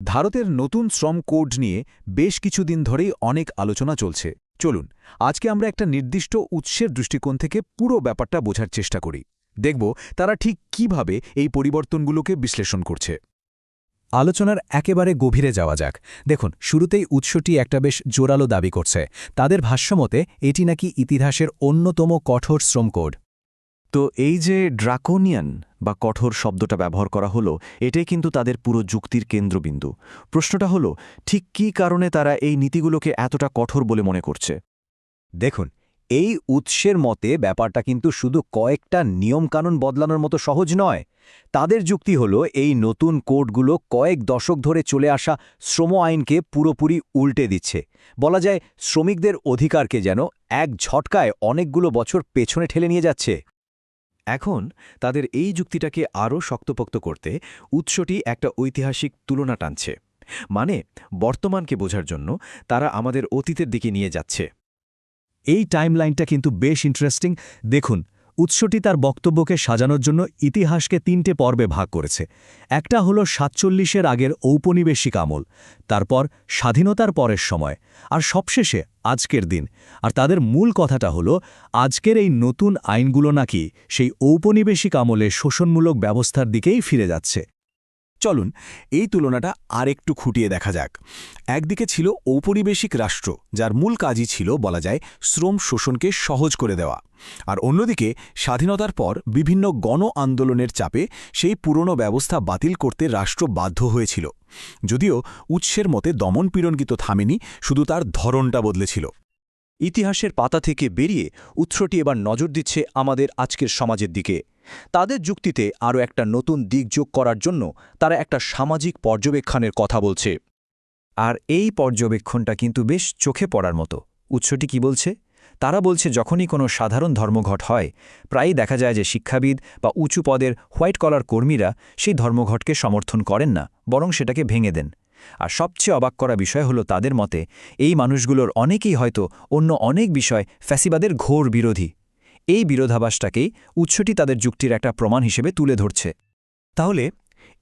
ভারতের নতুন শ্রম কোড নিয়ে বেশ কিছুদিন ধরেই অনেক আলোচনা চলছে। চলুন, আজকে আমরা একটা নির্দিষ্ট উৎসের দৃষ্টিকোণ থেকে পুরো ব্যাপারটা বোঝার চেষ্টা করি। দেখব তারা ঠিক কীভাবে এই পরিবর্তনগুলোকে বিশ্লেষণ করছে। আলোচনার একেবারে গভীরে যাওয়া যাক। দেখুন, শুরুতেই উৎসটি একটা বেশ জোরালো দাবি করছে। তাদের ভাষ্যমতে এটি নাকি ইতিহাসের অন্যতম কঠোর শ্রম কোড। তো এই যে ড্রাকোনিয়ান বা কঠোর শব্দটা ব্যবহার করা হলো, এটাই কিন্তু তাদের পুরো যুক্তির কেন্দ্রবিন্দু। প্রশ্নটা হলো, ঠিক কী কারণে তারা এই নীতিগুলোকে এতটা কঠোর বলে মনে করছে? দেখুন, এই উৎসের মতে ব্যাপারটা কিন্তু শুধু কয়েকটা নিয়মকানুন বদলানোর মতো সহজ নয়। তাদের যুক্তি হল, এই নতুন কোডগুলো কয়েক দশক ধরে চলে আসা শ্রম আইনকে পুরোপুরি উল্টে দিচ্ছে। বলা যায়, শ্রমিকদের অধিকারকে যেন এক ঝটকায় অনেকগুলো বছর পেছনে ঠেলে নিয়ে যাচ্ছে। এখন তাদের এই যুক্তিটাকে আরও শক্তপোক্ত করতে উৎসটি একটা ঐতিহাসিক তুলনা টানছে। মানে বর্তমানকে বোঝার জন্য তারা আমাদের অতীতের দিকে নিয়ে যাচ্ছে। এই টাইমলাইনটা কিন্তু বেশ ইন্টারেস্টিং। দেখুন উৎসটি তার বক্তব্যকে সাজানোর জন্য ইতিহাসকে তিনটে পর্বে ভাগ করেছে। একটা হলো সাতচল্লিশের আগের ঔপনিবেশিক আমল, তারপর স্বাধীনতার পরের সময়, আর সবশেষে আজকের দিন। আর তাদের মূল কথাটা হলো, আজকের এই নতুন আইনগুলো নাকি সেই ঔপনিবেশিক আমলে শোষণমূলক ব্যবস্থার দিকেই ফিরে যাচ্ছে। চলুন, এই তুলনাটা আর একটু খুঁটিয়ে দেখা যাক। একদিকে ছিল ঔপনিবেশিক রাষ্ট্র, যার মূল কাজই ছিল, বলা যায়, শ্রম শোষণকে সহজ করে দেওয়া। আর অন্যদিকে, স্বাধীনতার পর বিভিন্ন গণ আন্দোলনের চাপে সেই পুরনো ব্যবস্থা বাতিল করতে রাষ্ট্র বাধ্য হয়েছিল। যদিও উৎসের মতে দমনপীড়ন কিন্তু থামেনি, শুধু তার ধরনটা বদলেছিল। ইতিহাসের পাতা থেকে বেরিয়ে উৎসটি এবার নজর দিচ্ছে আমাদের আজকের সমাজের দিকে। তাদের যুক্তিতে আরও একটা নতুন দিক যোগ করার জন্য তারা একটা সামাজিক পর্যবেক্ষণের কথা বলছে। আর এই পর্যবেক্ষণটা কিন্তু বেশ চোখে পড়ার মতো। উৎসটি কি বলছে? তারা বলছে, যখনই কোনো সাধারণ ধর্মঘট হয়, প্রায়ই দেখা যায় যে শিক্ষাবিদ বা উঁচু পদের হোয়াইট কলার কর্মীরা সেই ধর্মঘটকে সমর্থন করেন না, বরং সেটাকে ভেঙে দেন। আর সবচেয়ে অবাক করা বিষয় হলো তাদের মতে, এই মানুষগুলোর অনেকেই হয়তো অন্য অনেক বিষয় ফ্যাসিবাদের ঘোর বিরোধী। এই বিরোধাভাসটাকেই উৎসটি তাদের যুক্তির একটা প্রমাণ হিসেবে তুলে ধরছে। তাহলে,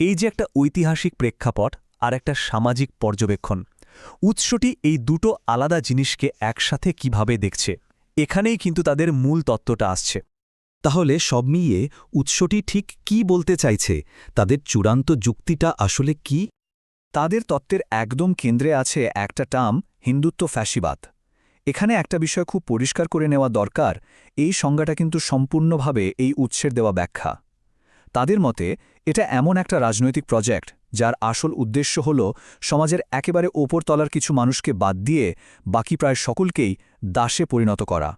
এই যে একটা ঐতিহাসিক প্রেক্ষাপট আর একটা সামাজিক পর্যবেক্ষণ, উৎসটি এই দুটো আলাদা জিনিসকে একসাথে কীভাবে দেখছে? এখানেই কিন্তু তাদের মূল তত্ত্বটা আসছে। তাহলে সব মিলিয়ে উৎসটি ঠিক কি বলতে চাইছে? তাদের চূড়ান্ত যুক্তিটা আসলে কি? তাদের তত্ত্বের একদম কেন্দ্রে আছে একটা টার্ম, হিন্দুত্ব ফ্যাসিবাদ। এখানে একটা বিষয় খুব পরিষ্কার করে নেওয়া দরকার, এই সংজ্ঞাটা কিন্তু সম্পূর্ণভাবে এই উৎসের দেওয়া ব্যাখ্যা। তাদের মতে, এটা এমন একটা রাজনৈতিক প্রজেক্ট, যার আসল উদ্দেশ্য হল সমাজের একেবারে ওপরতলার কিছু মানুষকে বাদ দিয়ে বাকি প্রায় সকলকেই দাসে পরিণত করা।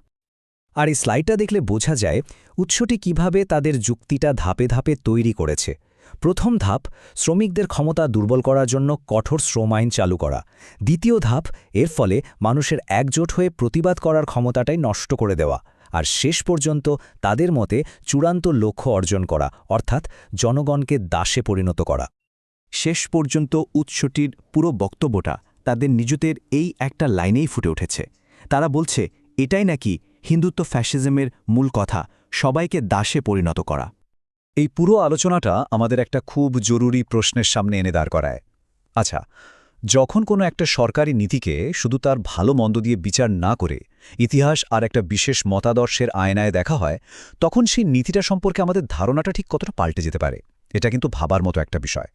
আর এই স্লাইডটা দেখলে বোঝা যায় উৎসটি কীভাবে তাদের যুক্তিটা ধাপে ধাপে তৈরি করেছে। প্রথম ধাপ, শ্রমিকদের ক্ষমতা দুর্বল করার জন্য কঠোর শ্রম আইন চালু করা। দ্বিতীয় ধাপ, এর ফলে মানুষের একজোট হয়ে প্রতিবাদ করার ক্ষমতাটাই নষ্ট করে দেওয়া। আর শেষ পর্যন্ত তাদের মতে চূড়ান্ত লক্ষ্য অর্জন করা, অর্থাৎ জনগণকে দাসে পরিণত করা। শেষ পর্যন্ত উৎসটির পুরো বক্তব্যটা তাদের নিজেদের এই একটা লাইনেই ফুটে উঠেছে। তারা বলছে, এটাই নাকি হিন্দুত্ব ফ্যাসিজমের মূল কথা, সবাইকে দাসে পরিণত করা। এই পুরো আলোচনাটা আমাদের একটা খুব জরুরি প্রশ্নের সামনে এনে দাঁড় করায়। আচ্ছা যখন কোনো একটা সরকারি নীতিকে শুধু তার ভালো মন্দ দিয়ে বিচার না করে ইতিহাস আর একটা বিশেষ মতাদর্শের আয়নায় দেখা হয়, তখন সেই নীতিটা সম্পর্কে আমাদের ধারণাটা ঠিক কতটা পাল্টে যেতে পারে? এটা কিন্তু ভাবার মতো একটা বিষয়।